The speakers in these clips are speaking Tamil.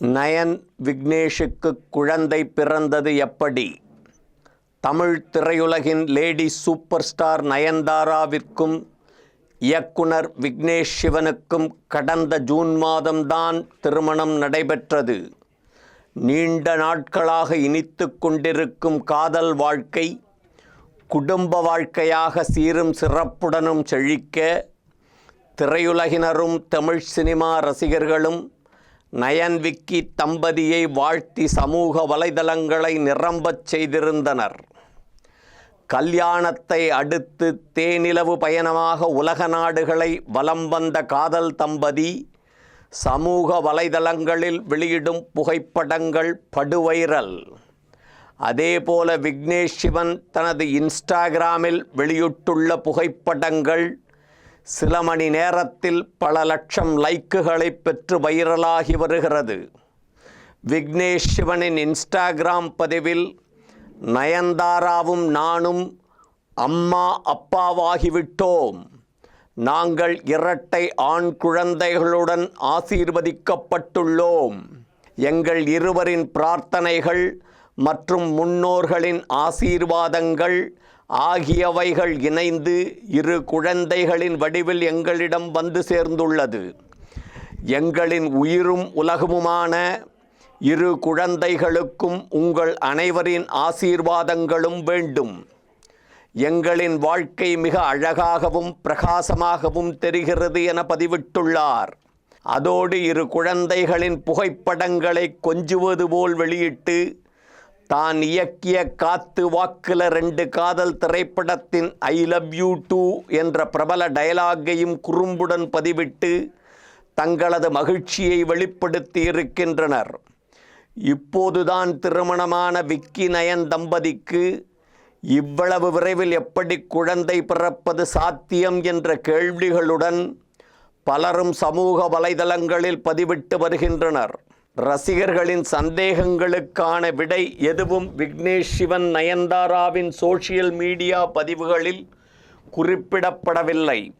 நயன் விக்னேஷுக்கு குழந்தை பிறந்தது எப்படி? தமிழ் திரையுலகின் லேடி சூப்பர் ஸ்டார் நயன்தாராவிற்கும் இயக்குனர் விக்னேஷ் சிவனுக்கும் கடந்த ஜூன் மாதம்தான் திருமணம் நடைபெற்றது. நீண்ட நாட்களாக இனித்து கொண்டிருக்கும் காதல் வாழ்க்கை குடும்ப வாழ்க்கையாக சீரும் சிறப்புடனும் செழிக்க திரையுலகினரும் தமிழ் சினிமா ரசிகர்களும் நயன் விக்கி தம்பதியை வாழ்த்தி சமூக வலைதளங்களை நிரம்பச் செய்திருந்தனர். கல்யாணத்தை அடுத்து தேனிலவு பயணமாக உலக நாடுகளை வலம் வந்த காதல் தம்பதி சமூக வலைதளங்களில் வெளியிடும் புகைப்படங்கள் படுவைரல். அதேபோல விக்னேஷ் சிவன் தனது இன்ஸ்டாகிராமில் வெளியிட்டுள்ள புகைப்படங்கள் சில மணி நேரத்தில் பல லட்சம் லைக்குகளை பெற்று வைரலாகி வருகிறது. விக்னேஷ் சிவனின் இன்ஸ்டாகிராம் பதிவில் நயன்தாராவும் நானும் அம்மா அப்பாவாகிவிட்டோம். நாங்கள் இரட்டை ஆண் குழந்தைகளுடன் ஆசீர்வதிக்கப்பட்டுள்ளோம். எங்கள் இருவரின் பிரார்த்தனைகள் மற்றும் முன்னோர்களின் ஆசீர்வாதங்கள் ஆகியவைகள் இணைந்து இரு குழந்தைகளின் வடிவில் எங்களிடம் வந்து சேர்ந்துள்ளது. எங்களின் உயிரும் உலகமுமான இரு குழந்தைகளுக்கும் உங்கள் அனைவரின் ஆசீர்வாதங்களும் வேண்டும். எங்களின் வாழ்க்கை மிக அழகாகவும் பிரகாசமாகவும் தெரிகிறது என பதிவிட்டுள்ளார். அதோடு இரு குழந்தைகளின் புகைப்படங்களை கொஞ்சுவது போல் வெளியிட்டு தான் இயக்கிய காத்து வாக்குல ரெண்டு காதல் திரைப்படத்தின் ஐ லவ் யூ டூ என்ற பிரபல டயலாகையும் குறும்புடன் பதிவிட்டு தங்களது மகிழ்ச்சியை வெளிப்படுத்தி இருக்கின்றனர். இப்போதுதான் திருமணமான விக்கி நயன் தம்பதிக்கு இவ்வளவு விரைவில் எப்படி குழந்தை பிறப்பது சாத்தியம் என்ற கேள்விகளுடன் பலரும் சமூக வலைதளங்களில் பதிவிட்டு வருகின்றனர். ரசிகர்களின் சந்தேகங்களுக்கான விடை எதுவும் விக்னேஷ் சிவன் நயன்தாராவின் சோஷியல் மீடியா பதிவுகளில் குறிப்பிடப்படவில்லை.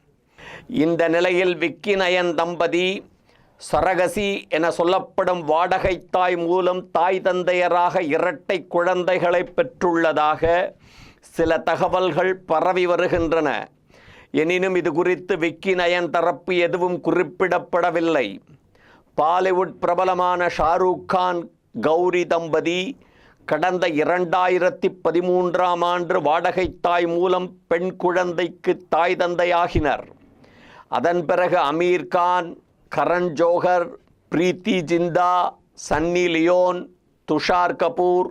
இந்த நிலையில் விக்கி நயன் தம்பதி சரகசி என சொல்லப்படும் வாடகை தாய் மூலம் தாய் தந்தையராக இரட்டை குழந்தைகளை பெற்றுள்ளதாக சில தகவல்கள் பரவி வருகின்றன. எனினும் இது குறித்து விக்கி நயன் தரப்பு எதுவும் குறிப்பிடப்படவில்லை. பாலிவுட் பிரபலமான ஷாருக் கான் கௌரி தம்பதி கடந்த இரண்டாயிரத்தி பதிமூன்றாம் ஆண்டு வாடகை தாய் மூலம் பெண் குழந்தைக்கு தாய் தந்தையாகினர். அதன் பிறகு அமீர் கான் கரண் ஜோஹர் பிரீத்தி ஜிந்தா சன்னி லியோன் துஷார் கபூர்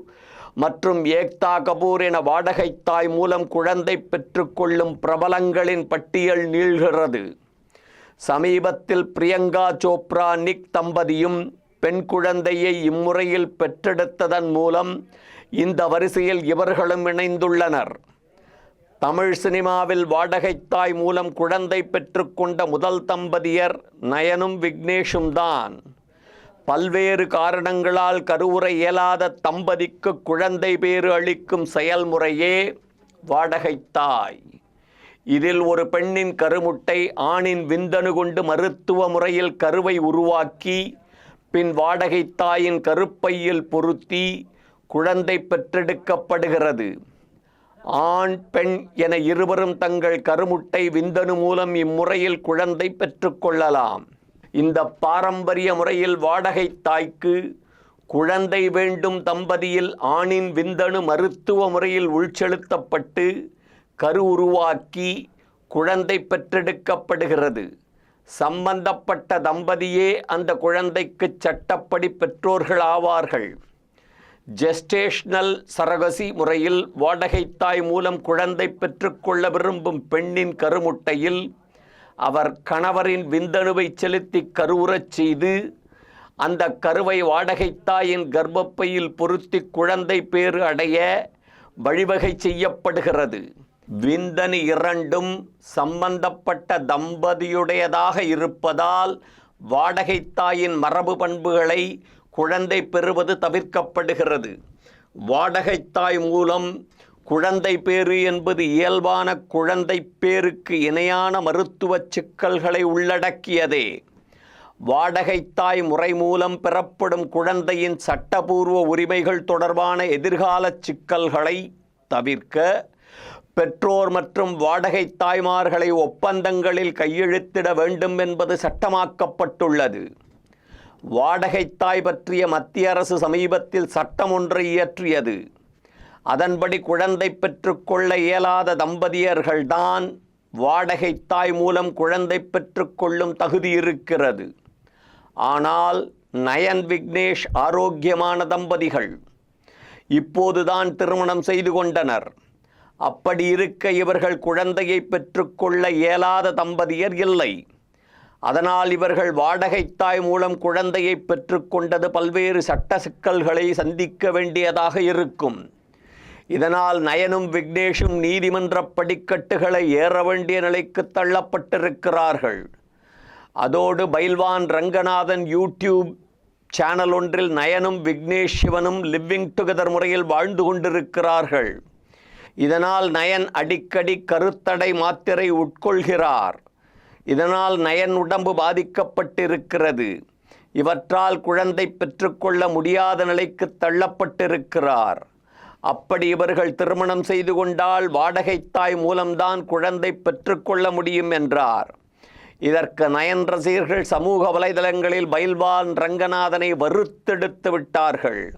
மற்றும் ஏக்தா கபூர் என வாடகை தாய் மூலம் குழந்தை பெற்றுக்கொள்ளும் பிரபலங்களின் பட்டியல் நீள்கிறது. சமீபத்தில் பிரியங்கா சோப்ரா நிக் தம்பதியும் பெண் குழந்தையை இம்முறையில் பெற்றெடுத்ததன் மூலம் இந்த வரிசையில் இவர்களும் இணைந்துள்ளனர். தமிழ் சினிமாவில் வாடகை தாய் மூலம் குழந்தை பெற்றுக்கொண்ட முதல் தம்பதியர் நயனும் விக்னேஷும் தான். பல்வேறு காரணங்களால் கருவுற இயலாத தம்பதிக்கு குழந்தை பேறு அளிக்கும் செயல்முறையே வாடகை தாய். இதில் ஒரு பெண்ணின் கருமுட்டை ஆணின் விந்தணு கொண்டு மருத்துவ முறையில் கருவை உருவாக்கி பின் வாடகை தாயின் கருப்பையில் பொருத்தி குழந்தை பெற்றெடுக்கப்படுகிறது. ஆண் பெண் என இருவரும் தங்கள் கருமுட்டை விந்தணு மூலம் இம்முறையில் குழந்தை பெற்றுக்கொள்ளலாம் இந்த பாரம்பரிய முறையில் வாடகை தாய்க்கு குழந்தை வேண்டும் தம்பதியில் ஆணின் விந்தணு மருத்துவ முறையில் உள்செலுத்தப்பட்டு கரு உருவாக்கி குழந்தை பெற்றெடுக்கப்படுகிறது. சம்பந்தப்பட்ட தம்பதியே அந்த குழந்தைக்கு சட்டப்படி பெற்றோர்கள் ஆவார்கள் ஜெஸ்டேஷனல் சரகசி முறையில் வாடகைத்தாய் மூலம் குழந்தை பெற்றுக்கொள்ள விரும்பும் பெண்ணின் கருமுட்டையில் அவர் கணவரின் விந்தணுவை செலுத்தி கருவுறச் செய்து அந்த கருவை வாடகைத்தாயின் கர்ப்பப்பையில் பொருத்தி குழந்தை பேறு அடைய வழிவகை செய்யப்படுகிறது. விந்தன் இரண்டும் சம்பந்தப்பட்ட தம்பதியுடையதாக இருப்பதால் வாடகைத்தாயின் மரபு பண்புகளை குழந்தை பெறுவது தவிர்க்கப்படுகிறது. வாடகைத்தாய் தாய் மூலம் குழந்தை பேறு என்பது இயல்பான குழந்தை பேருக்கு இணையான மருத்துவ சிக்கல்களை உள்ளடக்கியதே. வாடகைத்தாய் முறை மூலம் பெறப்படும் குழந்தையின் சட்டபூர்வ உரிமைகள் தொடர்பான எதிர்கால சிக்கல்களை தவிர்க்க பெற்றோர் மற்றும் வாடகை தாய்மார்களை ஒப்பந்தங்களில் கையெழுத்திட வேண்டும் என்பது சட்டமாக்கப்பட்டுள்ளது. வாடகை தாய் பற்றிய மத்திய அரசு சமீபத்தில் சட்டம் ஒன்றை இயற்றியது. அதன்படி குழந்தை பெற்றுக்கொள்ள இயலாத தம்பதியர்கள்தான் வாடகை தாய் மூலம் குழந்தை பெற்றுக்கொள்ளும் தகுதி இருக்கிறது. ஆனால் நயன் விக்னேஷ் ஆரோக்கியமான தம்பதிகள் இப்போதுதான் திருமணம் செய்து கொண்டனர். அப்படி இருக்க இவர்கள் குழந்தையை பெற்றுக்கொள்ள இயலாத தம்பதியர் இல்லை. அதனால் இவர்கள் வாடகைத்தாய் மூலம் குழந்தையை பெற்றுக்கொண்டது பல்வேறு சட்ட சிக்கல்களை சந்திக்க வேண்டியதாக இருக்கும். இதனால் நயனும் விக்னேஷும் நீதிமன்ற படிக்கட்டுகளை ஏற வேண்டிய நிலைக்கு தள்ளப்பட்டிருக்கிறார்கள். அதோடு பைல்வான் ரங்கநாதன் யூடியூப் சேனல் ஒன்றில் நயனும் விக்னேஷ் சிவனும் லிவிங் டுகெதர் முறையில் வாழ்ந்து கொண்டிருக்கிறார்கள். இதனால் நயன் அடிக்கடி கருத்தடை மாத்திரை உட்கொள்கிறார். இதனால் நயன் உடம்பு பாதிக்கப்பட்டிருக்கிறது. இவற்றால் குழந்தை பெற்றுக்கொள்ள முடியாத நிலைக்கு தள்ளப்பட்டிருக்கிறார். அப்படி இவர்கள் திருமணம் செய்து கொண்டால் வாடகைத்தாய் மூலம்தான் குழந்தை பெற்றுக்கொள்ள முடியும் என்றார். இதற்கு நயன் ரசிகர்கள் சமூக வலைதளங்களில் பயில்வான் ரங்கநாதனை வறுத்தெடுத்து விட்டார்கள்.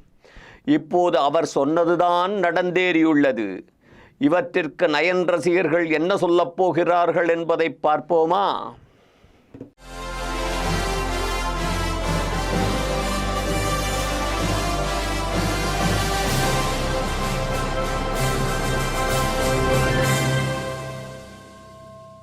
இப்போது அவர் சொன்னதுதான் நடந்தேறியுள்ளது. இவற்றிற்கு நயன் ரசிகர்கள் என்ன சொல்லப் போகிறார்கள் என்பதை பார்ப்போமா?